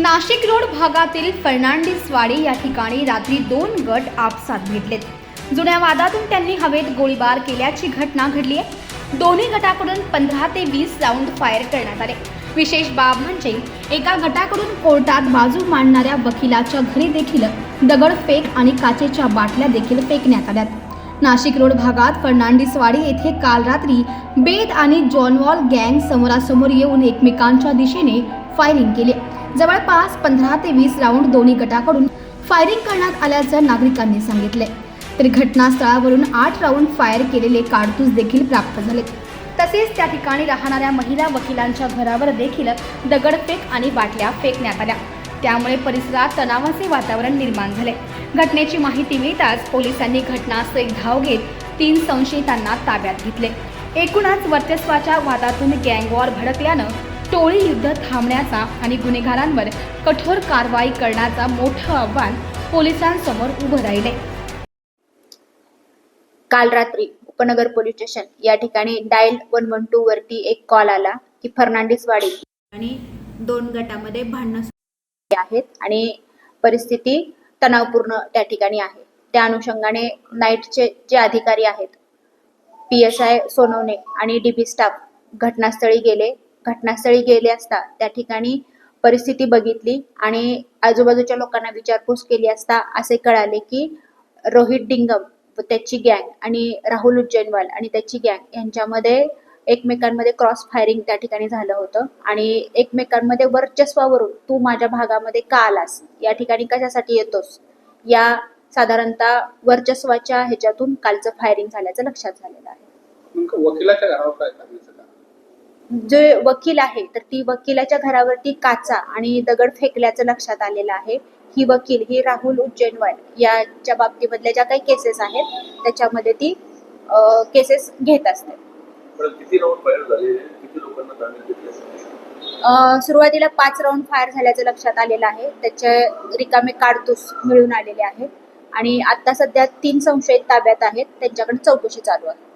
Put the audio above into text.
Nashik road भागातील फर्नांडिसवाडी या ठिकाणी रात्री दोन गट आपसात भेटलेत. जुन्या वादातून त्यांनी हवेत गोळीबार केल्याची घटना घडली आहे. दोन्ही गटाकडून पंधरा ते वीस राऊंड फायर करण्यात आले. विशेष बाब म्हणजे एका गटाकडून कोर्टात बाजू मांडणाऱ्या वकिलाच्या घरी देखील दगडफेक आणि काचेच्या बाटल्या देखील फेकण्यात आल्यात. नाशिक रोड भागात फर्नांडिसवाडी येथे काल रात्री बेद आणि जॉनवॉल गँग समोरासमोर येऊन एकमेकांच्या दिशेने फायरिंग केली. जवळपास पंधरा ते वीस राऊंड दोन्ही गटाकडून फायरिंग करण्यात आल्याचं नागरिकांनी सांगितले तर घटनास्थळावरून आठ राऊंड फायर केलेले काडतूस देखील प्राप्त झाले तसेच त्या ठिकाणी राहणाऱ्या महिला वकिलांच्या घरावर देखील दगडफेक आणि बाटल्या फेकण्यात आल्या. त्यामुळे परिसरात तणावाचे वातावरण निर्माण झाले. घटनेची माहिती मिळताच पोलिसांनी घटनास्थळी धाव घेत तीन संशयितांना ताब्यात घेतले. एकूणच वर्चस्वाच्या वादातून गँगवॉर भडकल्यानं टोळी युद्ध थांबण्याचा आणि गुन्हेगारांवर कठोर कारवाई करण्याचा मोठं आव्हान पोलिसांसमोर उभं राहिले. काल रात्री उपनगर पोलीस स्टेशन या ठिकाणी डायल वन वन टू वरती एक कॉल आला की फर्नांडिस वाडी आणि दोन गटामध्ये भांडणं आहेत आणि परिस्थिती तणावपूर्ण त्या ठिकाणी आहे. त्या अनुषंगाने नाईटचे जे अधिकारी आहेत पी एस आय सोनवणे आणि डी बी स्टाफ घटनास्थळी गेले. घटनास्थळी गेले असता त्या ठिकाणी परिस्थिती बघितली आणि आजूबाजूच्या लोकांना विचारपूस केली असता असे कळाले की रोहित डिंगम व त्याची गँग आणि राहुल उज्जैनवाल आणि त्याची गँग यांच्यामध्ये एकमेकांमध्ये क्रॉस फायरिंग त्या ठिकाणी झालं होतं. आणि एकमेकांमध्ये वर्चस्वावरून तू माझ्या भागामध्ये का आलास? या ठिकाणी कशासाठी येतोस? या साधारणतः वर्चस्वाच्या ह्याच्यातून कालचं फायरिंग झाल्याचं लक्षात झालेलं आहे. वकिलाच्या घरावर काय जे वकील आहे तर ती वकिलाच्या घरावरती काचा आणि दगड फेकल्याचं लक्षात आलेलं आहे. ही वकील ही राहुल उज्जैनवाल याच्या बाबतीमधल्या ज्या काही केसेस आहेत त्याच्यामध्ये ती केसेस घेत असते. सुरुवातीला पाच राऊंड फायर झाल्याचं लक्षात आलेलं आहे. त्याचे रिकामे काडतूस मिळून आलेले आहेत. आणि आता सध्या तीन संशयित ताब्यात आहेत. त्यांच्याकडे चौकशी चालू आहे.